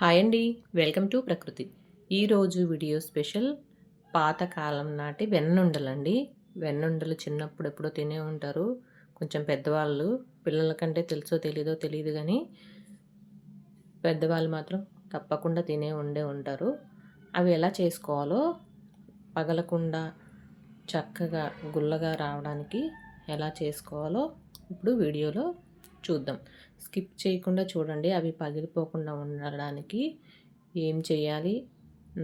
Hi అండి welcome to ప్రకృతి. ఈరోజు వీడియో స్పెషల్ పాతకాలం నాటి వెన్నుండలండి. వెన్నుండలు చిన్నప్పుడు ఎప్పుడో తినే ఉంటారు. కొంచెం పెద్దవాళ్ళు పిల్లల కంటే తెలుసో తెలీదో తెలియదు కానీ పెద్దవాళ్ళు మాత్రం తప్పకుండా తినే ఉండే ఉంటారు. అవి ఎలా చేసుకోవాలో పగలకుండా చక్కగా గుల్లగా రావడానికి ఎలా చేసుకోవాలో ఇప్పుడు వీడియోలో చూద్దాం. స్కిప్ చేయకుండా చూడండి. అవి పగిలిపోకుండా ఉండడానికి ఏం చేయాలి?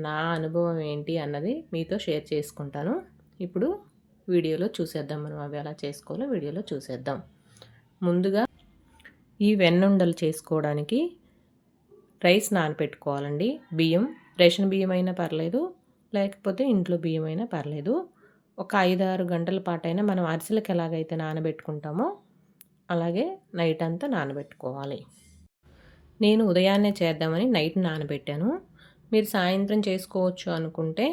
నా అనుభవం ఏంటి అన్నది మీతో షేర్ చేసుకుంటాను. ఇప్పుడు వీడియోలో చూసేద్దాం మనం. అవి ఎలా చేసుకోవాలో వీడియోలో చూసేద్దాం. ముందుగా ఈ వెన్నుండలు చేసుకోవడానికి రైస్ నానపెట్టుకోవాలండి. బియ్యం రేషన్ బియ్యం అయినా పర్లేదు లేకపోతే ఇంట్లో బియ్యం అయినా పర్లేదు. ఒక ఐదు ఆరు గంటల పాటైనా మనం అరిసెలకు ఎలాగైతే నానబెట్టుకుంటామో అలాగే నైట్ అంతా నానబెట్టుకోవాలి. నేను ఉదయాన్నే చేద్దామని నైట్ నానబెట్టాను. మీరు సాయంత్రం చేసుకోవచ్చు అనుకుంటే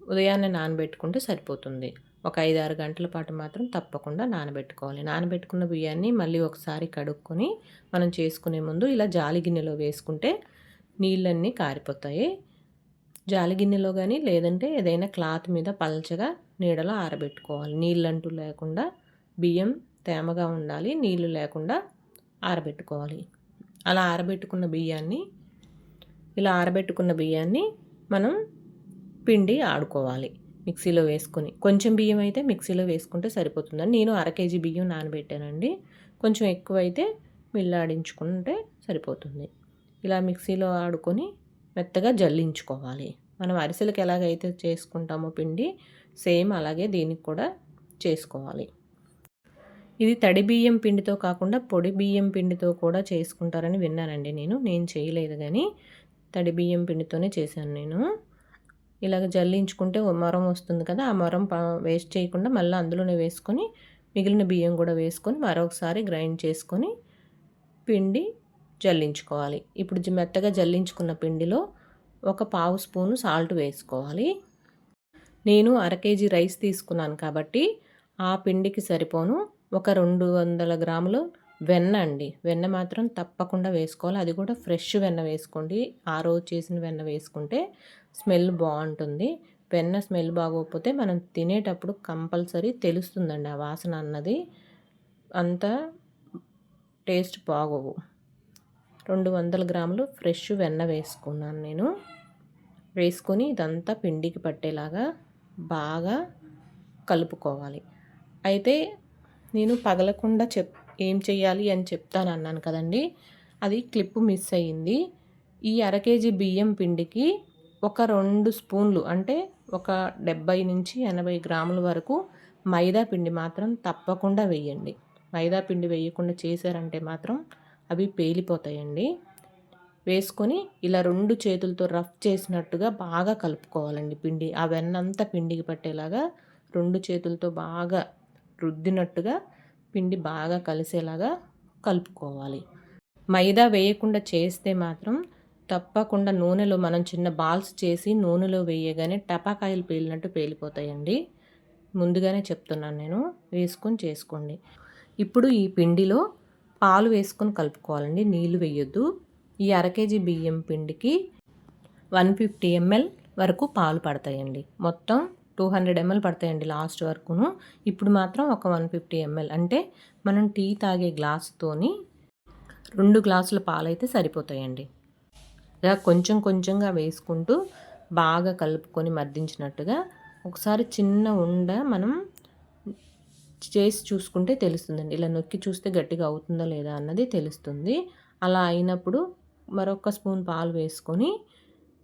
ఉదయాన్నే నానబెట్టుకుంటే సరిపోతుంది. ఒక ఐదు ఆరు గంటల పాటు మాత్రం తప్పకుండా నానబెట్టుకోవాలి. నానబెట్టుకున్న బియ్యాన్ని మళ్ళీ ఒకసారి కడుక్కొని మనం చేసుకునే ముందు ఇలా జాలి గిన్నెలో వేసుకుంటే నీళ్ళన్నీ కారిపోతాయి. జాలి గిన్నెలో కానీ లేదంటే ఏదైనా క్లాత్ మీద పల్చగా నీడలో ఆరబెట్టుకోవాలి. నీళ్ళంటూ లేకుండా బియ్యం తేమగా ఉండాలి నీళ్ళు లేకుండా ఆరబెట్టుకోవాలి. అలా ఆరబెట్టుకున్న బియ్యాన్ని ఇలా ఆరబెట్టుకున్న బియ్యాన్ని మనం పిండి ఆడుకోవాలి మిక్సీలో వేసుకొని. కొంచెం బియ్యం అయితే మిక్సీలో వేసుకుంటే సరిపోతుందని నేను అర కేజీ బియ్యం నానబెట్టానండి. కొంచెం ఎక్కువైతే మిల్లాడించుకుంటే సరిపోతుంది. ఇలా మిక్సీలో ఆడుకొని మెత్తగా జల్లించుకోవాలి. మనం అరిసెలకు ఎలాగైతే చేసుకుంటామో పిండి సేమ్ అలాగే దీనికి కూడా చేసుకోవాలి. ఇది తడి బియ్యం పిండితో కాకుండా పొడి బియ్యం పిండితో కూడా చేసుకుంటారని విన్నానండి నేను. నేను చేయలేదు కానీ తడి బియ్యం పిండితోనే చేశాను నేను. ఇలాగ జల్లించుకుంటే మొరం వస్తుంది కదా ఆ మొరం వేస్ట్ చేయకుండా మళ్ళీ అందులోనే వేసుకొని మిగిలిన బియ్యం కూడా వేసుకొని మరొకసారి గ్రైండ్ చేసుకొని పిండి జల్లించుకోవాలి. ఇప్పుడు మెత్తగా జల్లించుకున్న పిండిలో ఒక పావు స్పూను సాల్ట్ వేసుకోవాలి. నేను అర కేజీ రైస్ తీసుకున్నాను కాబట్టి ఆ పిండికి సరిపోను. ఒక రెండు వందల గ్రాములు వెన్న అండి. వెన్న మాత్రం తప్పకుండా వేసుకోవాలి. అది కూడా ఫ్రెష్ వెన్న వేసుకోండి. ఆ రోజు చేసిన వెన్న వేసుకుంటే స్మెల్ బాగుంటుంది. వెన్న స్మెల్ బాగోకపోతే మనం తినేటప్పుడు కంపల్సరీ తెలుస్తుందండి ఆ వాసన అన్నది. అంత టేస్ట్ బాగోవు. రెండు వందల గ్రాములు ఫ్రెష్ వెన్న వేసుకున్నాను నేను. వేసుకొని ఇదంతా పిండికి పట్టేలాగా బాగా కలుపుకోవాలి. అయితే నేను పగలకుండా చెప్ ఏం చెయ్యాలి అని చెప్తాను అన్నాను కదండి. అది క్లిప్ మిస్ అయ్యింది. ఈ అర కేజీ బియ్యం పిండికి ఒక రెండు స్పూన్లు అంటే ఒక డెబ్బై నుంచి ఎనభై గ్రాముల వరకు మైదా పిండి మాత్రం తప్పకుండా వేయండి. మైదా పిండి వేయకుండా చేశారంటే మాత్రం అవి పేలిపోతాయండి. వేసుకొని ఇలా రెండు చేతులతో రఫ్ చేసినట్టుగా బాగా కలుపుకోవాలండి పిండి. ఆ వెన్నంతా పిండికి పట్టేలాగా రెండు చేతులతో బాగా రుద్దినట్టుగా పిండి బాగా కలిసేలాగా కలుపుకోవాలి. మైదా వేయకుండా చేస్తే మాత్రం తప్పకుండా నూనెలో మనం చిన్న బాల్స్ చేసి నూనెలో వేయగానే టపాకాయలు పేలినట్టు పేలిపోతాయండి. ముందుగానే చెప్తున్నాను నేను వేసుకొని చేసుకోండి. ఇప్పుడు ఈ పిండిలో పాలు వేసుకొని కలుపుకోవాలండి నీళ్ళు వేయొద్దు. ఈ అర కేజీ బియ్యం పిండికి వన్ ఫిఫ్టీ ఎంఎల్ వరకు పాలు పడతాయండి. మొత్తం టూ హండ్రెడ్ ఎంఎల్ పడతాయండి లాస్ట్ వరకును. ఇప్పుడు మాత్రం ఒక వన్ ఫిఫ్టీ ఎంఎల్. అంటే మనం టీ తాగే గ్లాసుతోని రెండు గ్లాసుల పాలైతే సరిపోతాయండి. ఇలా కొంచెం కొంచెంగా వేసుకుంటూ బాగా కలుపుకొని మర్దించినట్టుగా ఒకసారి చిన్న ఉండ మనం చేసి చూసుకుంటే తెలుస్తుందండి. ఇలా నొక్కి చూస్తే గట్టిగా అవుతుందా లేదా అన్నది తెలుస్తుంది. అలా అయినప్పుడు మరొక స్పూన్ పాలు వేసుకొని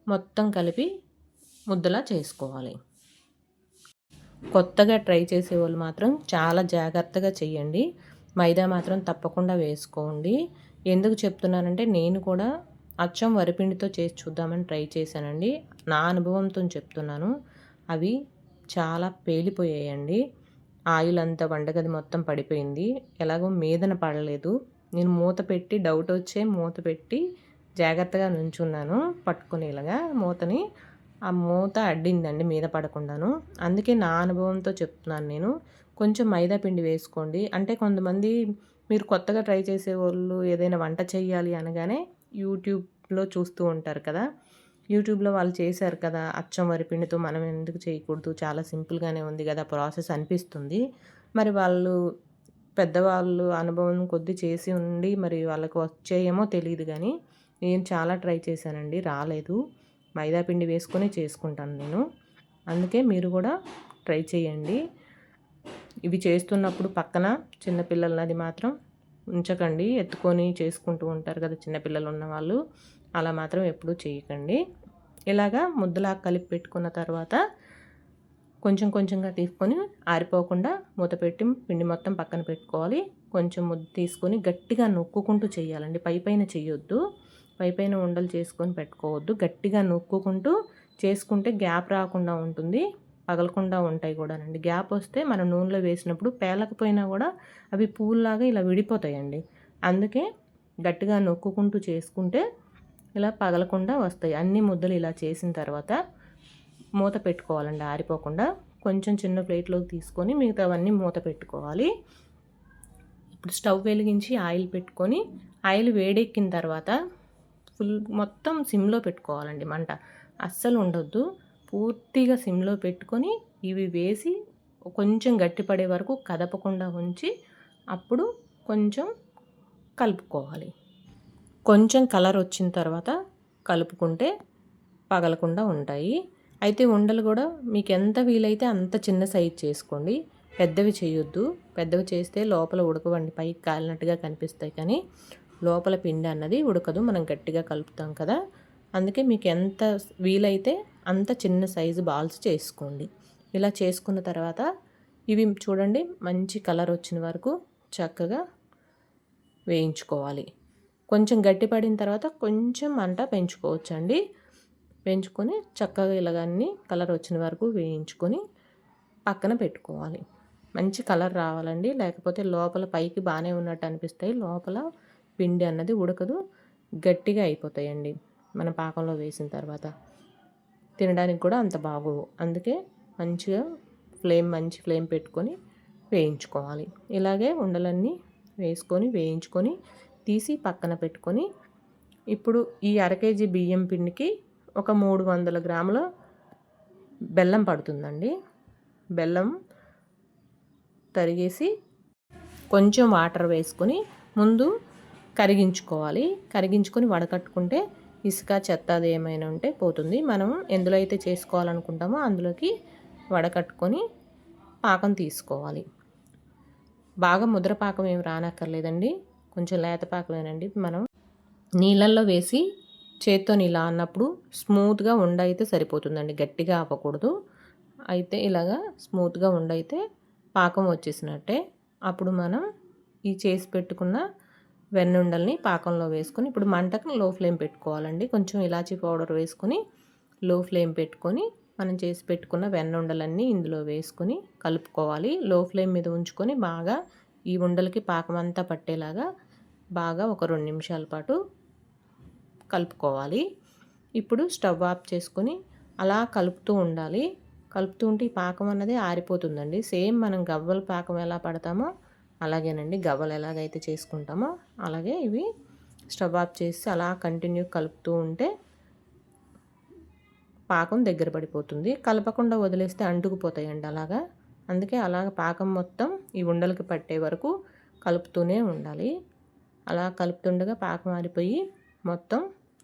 మొత్తం కలిపి ముద్దలా చేసుకోవాలి. కొత్తగా ట్రై చేసే వాళ్ళు మాత్రం చాలా జాగ్రత్తగా చేయండి మైదా మాత్రం తప్పకుండా వేసుకోండి. ఎందుకు చెప్తున్నానంటే నేను కూడా అచ్చం వరిపిండితో చేసి చూద్దామని ట్రై చేశానండి. నా అనుభవంతో చెప్తున్నాను. అవి చాలా పేలిపోయాయండి. ఆయిల్ అంతా వంటగది మొత్తం పడిపోయింది. ఎలాగో మీదన పడలేదు. నేను మూత పెట్టి డౌట్ వచ్చే మూత పెట్టి జాగ్రత్తగా నుంచున్నాను పట్టుకునేలాగా మూతని. ఆ మూత అడ్డిందండి మీద పడకుండాను. అందుకే నా అనుభవంతో చెప్తున్నాను నేను. కొంచెం మైదా పిండి వేసుకోండి. అంటే కొంతమంది మీరు కొత్తగా ట్రై చేసే వాళ్ళు ఏదైనా వంట చేయాలి అనగానే యూట్యూబ్లో చూస్తూ ఉంటారు కదా. యూట్యూబ్లో వాళ్ళు చేశారు కదా అచ్చం వరి పిండితో మనం ఎందుకు చేయకూడదు? చాలా సింపుల్గానే ఉంది కదా ప్రాసెస్ అనిపిస్తుంది. మరి వాళ్ళు పెద్దవాళ్ళు అనుభవం కొద్ది చేసి ఉండి మరి వాళ్ళకి వచ్చేయేమో తెలియదు కానీ నేను చాలా ట్రై చేశానండి. రాలేదు. మైదా పిండి వేసుకొని చేసుకుంటాను నేను. అందుకే మీరు కూడా ట్రై చేయండి. ఇవి చేస్తున్నప్పుడు పక్కన చిన్నపిల్లలది మాత్రం ఉంచకండి. ఎత్తుకొని చేసుకుంటూ ఉంటారు కదా చిన్నపిల్లలు ఉన్నవాళ్ళు అలా మాత్రం ఎప్పుడూ చేయకండి. ఇలాగా ముద్దలా కలిపి పెట్టుకున్న తర్వాత కొంచెం కొంచెంగా తీసుకొని ఆరిపోకుండా మూత పెట్టి పిండి మొత్తం పక్కన పెట్టుకోవాలి. కొంచెం ముద్ద తీసుకొని గట్టిగా నొక్కుకుంటూ చేయాలండి. పై పైన చేయొద్దు. పై పైన ఉండలు చేసుకొని పెట్టుకోవద్దు. గట్టిగా నొక్కుకుంటూ చేసుకుంటే గ్యాప్ రాకుండా ఉంటుంది. పగలకుండా ఉంటాయి కూడానండి. గ్యాప్ వస్తే మనం నూనెలో వేసినప్పుడు పేలకపోయినా కూడా అవి పూల్లాగా ఇలా విడిపోతాయండి. అందుకే గట్టిగా నొక్కుకుంటూ చేసుకుంటే ఇలా పగలకుండా వస్తాయి. అన్ని ముద్దలు ఇలా చేసిన తర్వాత మూత పెట్టుకోవాలండి ఆరిపోకుండా. కొంచెం చిన్న ప్లేట్లోకి తీసుకొని మిగతావన్నీ మూత పెట్టుకోవాలి. ఇప్పుడు స్టవ్ వెలిగించి ఆయిల్ పెట్టుకొని ఆయిల్ వేడెక్కిన తర్వాత ఫుల్ మొత్తం సిమ్లో పెట్టుకోవాలండి మంట. అస్సలు ఉండొద్దు. పూర్తిగా సిమ్లో పెట్టుకొని ఇవి వేసి కొంచెం గట్టిపడే వరకు కదపకుండా ఉంచి అప్పుడు కొంచెం కలుపుకోవాలి. కొంచెం కలర్ వచ్చిన తర్వాత కలుపుకుంటే పగలకుండా ఉంటాయి. అయితే ఉండలు కూడా మీకు ఎంత వీలైతే అంత చిన్న సైజ్ చేసుకోండి. పెద్దవి చేయొద్దు. పెద్దవి చేస్తే లోపల ఉడకవండి. పైకి కాలినట్టుగా కనిపిస్తాయి కానీ లోపల పిండి అన్నది ఉడకదు మనం గట్టిగా కలుపుతాం కదా. అందుకే మీకు ఎంత వీలైతే అంత చిన్న సైజు బాల్స్ చేసుకోండి. ఇలా చేసుకున్న తర్వాత ఇవి చూడండి మంచి కలర్ వచ్చిన వరకు చక్కగా వేయించుకోవాలి. కొంచెం గట్టిపడిన తర్వాత కొంచెం మంట పెంచుకోవచ్చండి. పెంచుకొని చక్కగా ఇలాగన్ని కలర్ వచ్చిన వరకు వేయించుకొని పక్కన పెట్టుకోవాలి. మంచి కలర్ రావాలండి లేకపోతే లోపల పైకి బాగానే ఉన్నట్టు అనిపిస్తాయి. లోపల పిండి అన్నది ఉడకదు గట్టిగా అయిపోతాయండి. మన పాకంలో వేసిన తర్వాత తినడానికి కూడా అంత బాగోవు. అందుకే మంచిగా ఫ్లేమ్ మంచి ఫ్లేమ్ పెట్టుకొని వేయించుకోవాలి. ఇలాగే ఉండలన్నీ వేసుకొని వేయించుకొని తీసి పక్కన పెట్టుకొని ఇప్పుడు ఈ అర కేజీ బియ్యం పిండికి ఒక మూడు వందల గ్రాముల బెల్లం పడుతుందండి. బెల్లం తరిగేసి కొంచెం వాటర్ వేసుకొని ముందు కరిగించుకోవాలి. కరిగించుకొని వడకట్టుకుంటే ఇసుక చెత్త అది ఏమైనా ఉంటే పోతుంది. మనం ఎందులో అయితే చేసుకోవాలనుకుంటామో అందులోకి వడకట్టుకొని పాకం తీసుకోవాలి. బాగా ముద్ర పాకం ఏమి రానక్కర్లేదండి. కొంచెం లేత పాకమేనండి మనం నీళ్ళల్లో వేసి చేత్తో ఇలా అన్నప్పుడు స్మూత్గా ఉండైతే సరిపోతుందండి. గట్టిగా ఆపకూడదు అయితే ఇలాగా స్మూత్గా ఉండైతే పాకం వచ్చేసినట్టే. అప్పుడు మనం ఈ చేసి పెట్టుకున్న వెన్నుండల్ని పాకంలో వేసుకొని ఇప్పుడు మంటకు లో ఫ్లేమ్ పెట్టుకోవాలండి. కొంచెం ఇలాచీ పౌడర్ వేసుకొని లో ఫ్లేమ్ పెట్టుకొని మనం చేసి పెట్టుకున్న వెన్నుండలన్నీ ఇందులో వేసుకొని కలుపుకోవాలి. లో ఫ్లేమ్ మీద ఉంచుకొని బాగా ఈ ఉండలకి పాకం అంతా పట్టేలాగా బాగా ఒక రెండు నిమిషాల పాటు కలుపుకోవాలి. ఇప్పుడు స్టవ్ ఆఫ్ చేసుకొని అలా కలుపుతూ ఉండాలి. కలుపుతూ ఉంటే ఈ పాకం అన్నది ఆరిపోతుందండి. సేమ్ మనం గవ్వల పాకం ఎలా పడతామో అలాగేనండి గవ్వలు ఎలాగైతే చేసుకుంటామో అలాగే ఇవి స్టవ్ ఆఫ్ చేసి అలా కంటిన్యూ కలుపుతూ ఉంటే పాకం దగ్గర పడిపోతుంది. కలపకుండా వదిలేస్తే అంటుకుపోతాయండి అలాగా. అందుకే అలాగ పాకం మొత్తం ఈ ఉండలకి పట్టే వరకు కలుపుతూనే ఉండాలి. అలా కలుపుతుండగా పాకం ఆరిపోయి మొత్తం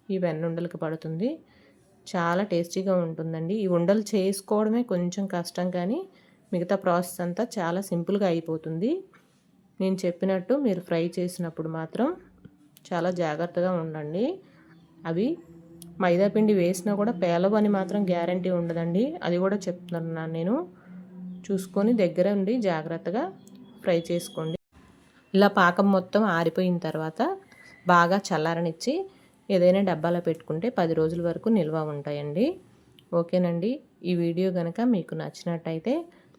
ఈ వెన్నుండలకి పడుతుంది. చాలా టేస్టీగా ఉంటుందండి. ఈ ఉండలు చేసుకోవడమే కొంచెం కష్టం కానీ మిగతా ప్రాసెస్ అంతా చాలా సింపుల్గా అయిపోతుంది. నేను చెప్పినట్టు మీరు ఫ్రై చేసినప్పుడు మాత్రం చాలా జాగ్రత్తగా ఉండండి. అవి మైదాపిండి వేసినా కూడా పేలవని మాత్రం గ్యారంటీ ఉండదండి. అది కూడా చెప్తున్నాను నేను. చూసుకొని దగ్గర ఉండి జాగ్రత్తగా ఫ్రై చేసుకోండి. ఇలా పాకం మొత్తం ఆరిపోయిన తర్వాత బాగా చల్లారనిచ్చి ఏదైనా డబ్బాలో పెట్టుకుంటే పది రోజుల వరకు నిల్వ ఉంటాయండి. ఓకేనండి. ఈ వీడియో కనుక మీకు నచ్చినట్టయితే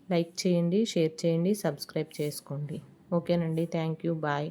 లైక్ చేయండి షేర్ చేయండి సబ్స్క్రైబ్ చేసుకోండి. ఓకేనండి థ్యాంక్ యూ బాయ్